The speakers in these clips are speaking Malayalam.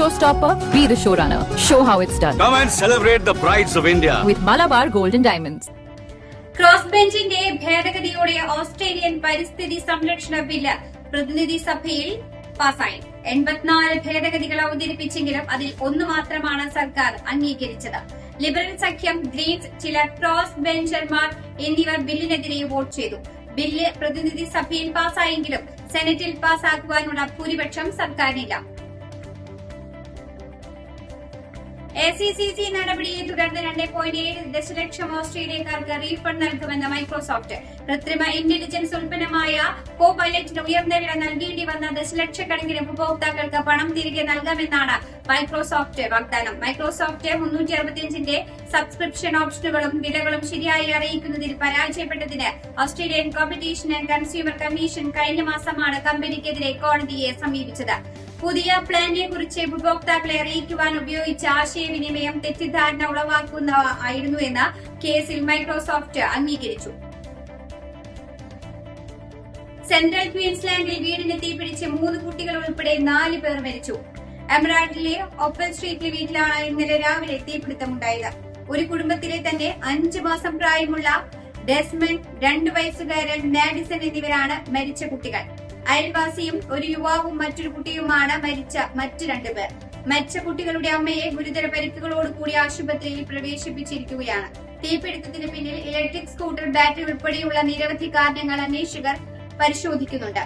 Showstopper, be the showrunner. Show how it's done. Come and celebrate the brides of India. With Malabar Golden Diamonds. Cross ബെഞ്ചിന്റെ ഭേദഗതിയോടെ ഓസ്ട്രേലിയൻ പരിസ്ഥിതി സംരക്ഷണ ബില്ല് പ്രതിനിധി സഭയിൽ പാസായി എൺപത്തിനാല് ഭേദഗതികൾ അവതരിപ്പിച്ചെങ്കിലും അതിൽ ഒന്ന് മാത്രമാണ് സർക്കാർ അംഗീകരിച്ചത് ലിബറൽ സഖ്യം ഗ്രീൻസ് ചില ക്രോസ് ബെഞ്ചർമാർ എന്നിവർ ബില്ലിനെതിരെ വോട്ട് ചെയ്തു ബില്ല് പ്രതിനിധി സഭയിൽ പാസായെങ്കിലും സെനറ്റിൽ പാസാക്കുവാനുള്ള ഭൂരിപക്ഷം സർക്കാരിനില്ല എ സി സി സി നടപടിയെ തുടർന്ന് രണ്ട് പോയിന്റ് ഏഴ് ദശലക്ഷം ഓസ്ട്രേലിയക്കാർക്ക് റീഫണ്ട് നൽകുമെന്ന് മൈക്രോസോഫ്റ്റ്. കൃത്രിമ ഇന്റലിജൻസ് ഉൽപ്പന്നമായ കോ പൈലറ്റിന് ഉയർന്ന വില നൽകേണ്ടി വന്ന ദശലക്ഷക്കണക്കിന് ഉപഭോക്താക്കൾക്ക് പണം തിരികെ നൽകാമെന്നാണ് മൈക്രോസോഫ്റ്റ് വാഗ്ദാനം. മൈക്രോസോഫ്റ്റ് മുന്നൂറ്റി അറുപത്തിയഞ്ചിന്റെ സബ്സ്ക്രിപ്ഷൻ ഓപ്ഷനുകളും വിലകളും ശരിയായി അറിയിക്കുന്നതിൽ പരാജയപ്പെട്ടതിന് Australian competition and consumer commission കഴിഞ്ഞ മാസമാണ് കമ്പനിക്കെതിരെ കോടതിയെ സമീപിച്ചത്. പുതിയ പ്ലാനിനെ കുറിച്ച് ഉപഭോക്താക്കളെ അറിയിക്കുവാൻ ഉപയോഗിച്ച ആശയവിനിമയം തെറ്റിദ്ധാരണ ഉളവാക്കുന്ന ആയിരുന്നു എന്ന് കേസിൽ മൈക്രോസോഫ്റ്റ് അംഗീകരിച്ചു. സെൻട്രൽ ക്വീൻസ്ലാൻഡിൽ വീടിന് തീപിടിച്ച് മൂന്ന് കുട്ടികൾ ഉൾപ്പെടെ നാല് പേർ മരിച്ചു. എമറാൾഡിലെ ഒപ്പൽ സ്ട്രീറ്റിലെ വീട്ടിലാണ് ഇന്നലെ രാവിലെ തീപിടുത്തമുണ്ടായത്. ഒരു കുടുംബത്തിലെ തന്നെ അഞ്ച് മാസം പ്രായമുള്ള ഡെസ്മൻ രണ്ട് വയസ്സുകാരൻ മാഡിസൺ എന്നിവരാണ് മരിച്ച കുട്ടികൾ. അയൽവാസിയും ഒരു യുവാവും മറ്റൊരു കുട്ടിയുമാണ് മരിച്ച മറ്റു രണ്ടുപേർ മരിച്ച കുട്ടികളുടെ അമ്മയെ ഗുരുതര പരിക്കുകളോട് കൂടി ആശുപത്രിയിൽ പ്രവേശിപ്പിച്ചിരിക്കുകയാണ്. തീപിടുത്തത്തിന് പിന്നിൽ ഇലക്ട്രിക് സ്കൂട്ടർ ബാറ്ററി ഉൾപ്പെടെയുള്ള നിരവധി കാരണങ്ങൾ അന്വേഷകർ പരിശോധിക്കുന്നുണ്ട്.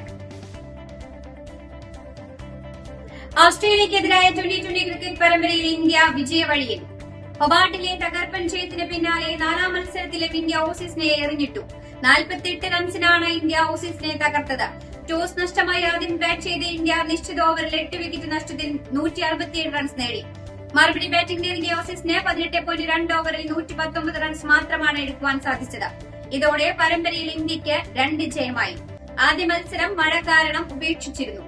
ഓസ്ട്രേലിയക്കെതിരായ ട്വന്റി ട്വന്റി ക്രിക്കറ്റ് പരമ്പരയിൽ ഇന്ത്യ വിജയവഴിയിൽ. ഹൊബാട്ടിലെ തകർപ്പൻ ജയത്തിന് പിന്നാലെ നാലാം മത്സരത്തിലും ഇന്ത്യ ഓസീസിനെ എറിഞ്ഞിട്ടു. നാൽപ്പത്തിയെട്ട് റൺസിനാണ് ഇന്ത്യ ഓസീസിനെ തകർത്തത്. ടോസ് നഷ്ടമായി ആദ്യം ബാറ്റ് ചെയ്ത ഇന്ത്യ നിശ്ചിത ഓവറിൽ എട്ട് വിക്കറ്റ് നഷ്ടത്തിൽ നൂറ്റി അറുപത്തിയേഴ് റൺസ് നേടി. മറുപടി ബാറ്റിംഗ് നേടിയ ഓസീസിന് പതിനെട്ട് പോയിന്റ് രണ്ട് ഓവറിൽ നൂറ്റി പത്തൊമ്പത് റൺസ് മാത്രമാണ് എടുക്കുവാൻ സാധിച്ചത്. ഇതോടെ പരമ്പരയിൽ ഇന്ത്യയ്ക്ക് രണ്ട് ജയമായി. ആദ്യ മത്സരം മഴ കാരണം ഉപേക്ഷിച്ചിരുന്നു.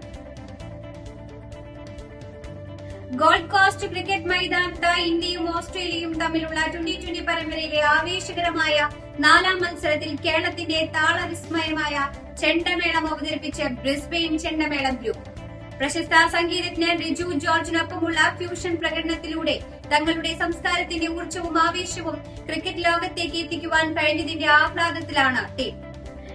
ഗോൾഡ് കോസ്റ്റ് ക്രിക്കറ്റ് മൈതാനത്ത് ഇന്ത്യയും ഓസ്ട്രേലിയയും തമ്മിലുള്ള ട്വന്റി ട്വന്റി പരമ്പരയിലെ ആവേശകരമായ നാലാം മത്സരത്തിൽ കേരളത്തിന്റെ താളവിസ്മയമായ ചെണ്ടമേളം അവതരിപ്പിച്ച് ബ്രിസ്ബെയിൻ ചെണ്ടമേളം ഗ്രൂപ്പ്. പ്രശസ്ത സംഗീതജ്ഞൻ റിജു ജോർജിനൊപ്പമുള്ള ഫ്യൂഷൻ പ്രകടനത്തിലൂടെ തങ്ങളുടെ സംസ്കാരത്തിന്റെ ഊർജവും ആവേശവും ക്രിക്കറ്റ് ലോകത്തേക്ക് എത്തിക്കുവാൻ കഴിഞ്ഞതിന്റെ ആഹ്ലാദത്തിലാണ് ടീം.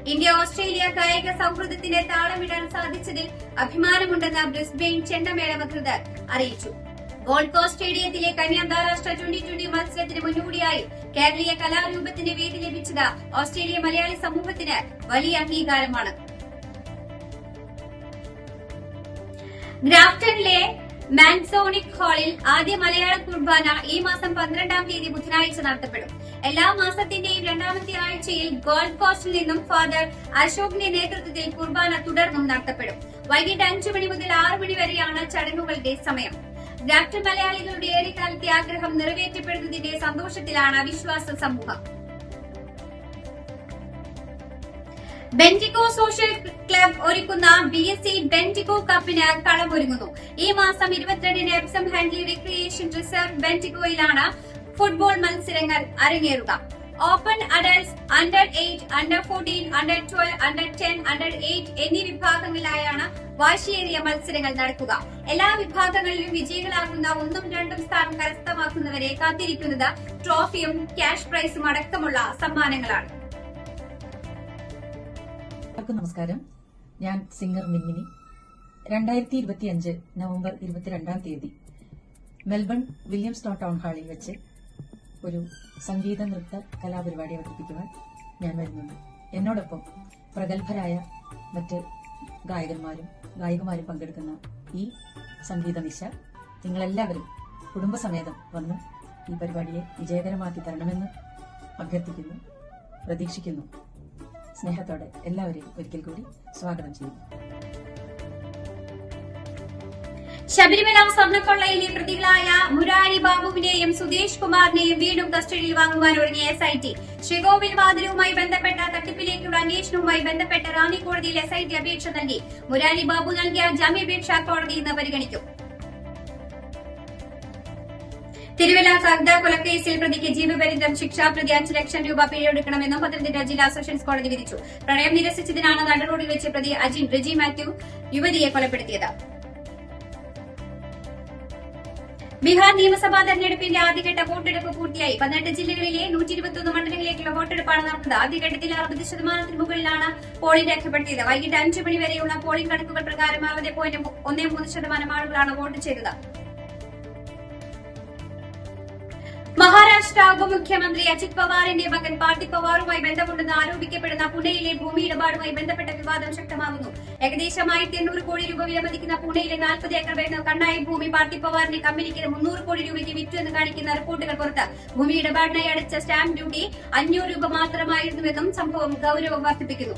ഇന്ത്യ ഓസ്ട്രേലിയ കായിക സൗഹൃദത്തിന് താളമിടാൻ സാധിച്ചതിൽ അഭിമാനമുണ്ടെന്ന് ബ്രിസ്ബെയിൻ ചെണ്ടമേള അധികൃതർ അറിയിച്ചു. ഗോൾഡ് കോസ്റ്റ് സ്റ്റേഡിയത്തിലെ കന്യ അന്താരാഷ്ട്ര ട്വന്റി ട്വന്റി മത്സരത്തിന് മുന്നോടിയായി കേരളീയ കലാരൂപത്തിന് വേദി ലഭിച്ചത് ഓസ്ട്രേലിയ മലയാളി സമൂഹത്തിന് വലിയ അംഗീകാരമാണ്. ഗ്രാഫ്റ്റണിലെ മാൻസോണിക് ഹാളിൽ ആദ്യ മലയാള കുർബാന ഈ മാസം പന്ത്രണ്ടാം തീയതി ബുധനാഴ്ച നടത്തപ്പെടും. എല്ലാ മാസത്തിന്റെയും രണ്ടാമത്തെ ആഴ്ചയിൽ ഗോൾഡ് കോസ്റ്റിൽ നിന്നും ഫാദർ അശോകിന്റെ നേതൃത്വത്തിൽ കുർബാന തുടർന്നും നടത്തപ്പെടും. വൈകിട്ട് അഞ്ചു മണി മുതൽ ആറു മണി വരെയാണ് ചടങ്ങുകളുടെ സമയം. ഗ്രാഫ്റ്റൺ മലയാളികളുടെ ഏറെക്കാലത്തെ ആഗ്രഹം നിറവേറ്റപ്പെടുന്നതിന്റെ സന്തോഷത്തിലാണ് വിശ്വാസ സമൂഹം. ബെന്റിക്കോ സോഷ്യൽ ക്ലബ് ഒരുക്കുന്ന ബി എസ് സി ബെന്റിക്കോ കപ്പിന് കളമൊരുങ്ങുന്നു. ഈ മാസം ഇരുപത്തിരണ്ടിന് എപ്സം ഹാൻഡ്ലി റിക്രിയേഷൻ റിസർവ് ബെന്റിക്കോയിലാണ് ഫുട്ബോൾ മത്സരങ്ങൾ അരങ്ങേറുക. Open adults under eight under fourteen under twelve under ten under eight എന്നീ വിഭാഗങ്ങളിലായാണ് വാശിയേറിയ മത്സരങ്ങൾ നടക്കുക. എല്ലാ വിഭാഗങ്ങളിലും വിജയികളാകുന്ന ഒന്നും രണ്ടും സ്ഥാനം കരസ്ഥമാക്കുന്നവരെ കാത്തിരിക്കുന്നത് ട്രോഫിയും ക്യാഷ് പ്രൈസും അടക്കമുള്ള സമ്മാനങ്ങളാണ്. നമസ്കാരം. ഞാൻ സിംഗർ മിന്നിനി. രണ്ടായിരത്തി ഇരുപത്തിയഞ്ച് നവംബർ ഇരുപത്തിരണ്ടാം തീയതി മെൽബൺ വില്യംസ് ടൗൺ ഹാളിൽ വെച്ച് ഒരു സംഗീത നൃത്ത കലാപരിപാടി അവതരിപ്പിക്കുവാൻ ഞാൻ വരുന്നുണ്ട്. എന്നോടൊപ്പം പ്രഗത്ഭരായ മറ്റ് ഗായകന്മാരും ഗായികമാരും പങ്കെടുക്കുന്ന ഈ സംഗീത നിശ നിങ്ങളെല്ലാവരും കുടുംബസമേതം വന്ന് ഈ പരിപാടിയെ വിജയകരമാക്കി തരണമെന്ന് അഭ്യർത്ഥിക്കുന്നു പ്രതീക്ഷിക്കുന്നു. സ്നേഹത്തോടെ എല്ലാവരെയും ഒരിക്കൽ കൂടി സ്വാഗതം ചെയ്യുന്നു. ശബരിമല സ്വർണക്കൊള്ളയിലെ പ്രതികളായ മുരാരി ബാബുവിനെയും സുധേഷ് കുമാറിനെയും വീണ്ടും കസ്റ്റഡിയിൽ വാങ്ങുവാൻ ഒരുങ്ങിയ എസ് ഐ ടി ശ്രീകോവിൽ വാതിലുമായി ബന്ധപ്പെട്ട തട്ടിപ്പിലേക്കുള്ള അന്വേഷണവുമായി ബന്ധപ്പെട്ട് റാന്നി കോടതിയിൽ എസ് ഐ ടി അപേക്ഷ നൽകി. മുരാരി ബാബു നൽകിയ ജാമ്യാപേക്ഷ കോടതി ഇന്ന് പരിഗണിക്കും. തിരുവല്ല സഗ്ദ കൊലക്കേസിൽ പ്രതിക്ക് ജീവപര്യന്തം ശിക്ഷ പ്രതി അഞ്ച് ലക്ഷം രൂപ പിഴയൊടുക്കണമെന്നും പത്തനംതിട്ട ജില്ലാ സെഷൻസ് കോടതി വിധിച്ചു. പ്രണയം നിരസിച്ചതിനാണ് നടുറോഡിൽ വെച്ച് പ്രതി അജിൻ റിജി മാത്യു യുവതിയെ കൊലപ്പെടുത്തിയത്. ബീഹാർ നിയമസഭാ തെരഞ്ഞെടുപ്പിന്റെ ആദ്യഘട്ട വോട്ടെടുപ്പ് പൂർത്തിയായി. പതിനെട്ട് ജില്ലകളിലെ നൂറ്റി ഇരുപത്തിയൊന്ന് മണ്ഡലങ്ങളിലേക്കുള്ള വോട്ടെടുപ്പാണ് നടന്നത്. ആദ്യഘട്ടത്തിൽ അറുപത് ശതമാനത്തിന് മുകളിലാണ് പോളിംഗ് രേഖപ്പെടുത്തിയത്. വൈകിട്ട് അഞ്ചു മണി വരെയുള്ള പോളിംഗ് കണക്കുകൾ പ്രകാരം അറുപത് പോയിന്റ് ഒന്നേ മൂന്ന് ശതമാനം ആളുകളാണ് വോട്ട് ചെയ്തത്. മഹാരാഷ്ട്ര ഉപമുഖ്യമന്ത്രി അജിത് പവാറിന്റെ മകൻ പാർട്ടി പവാറുമായി ബന്ധമുണ്ടെന്ന് ആരോപിക്കപ്പെടുന്ന പുണെയിലെ ഭൂമി ഇടപാടുമായി ബന്ധപ്പെട്ട വിവാദം ശക്തമാകുന്നു. ഏകദേശം ആയിരത്തി എണ്ണൂറ് കോടി രൂപ വിലമതിക്കുന്ന പുണെയിലെ നാൽപ്പത് ഏക്കർ വരുന്ന കണ്ണായി ഭൂമി പാർട്ടി പവാറിന്റെ കമ്പനിക്ക് മുന്നൂറ് കോടി രൂപയ്ക്ക് വിറ്റു എന്ന് കാണിക്കുന്ന റിപ്പോർട്ടുകൾ പുറത്ത്. ഭൂമി ഇടപാടിനായി അടച്ച സ്റ്റാമ്പ് ഡ്യൂട്ടി അഞ്ഞൂറ് രൂപ മാത്രമായിരുന്നുവെന്നും സംഭവം ഗൌരവം വർദ്ധിപ്പിക്കുന്നു.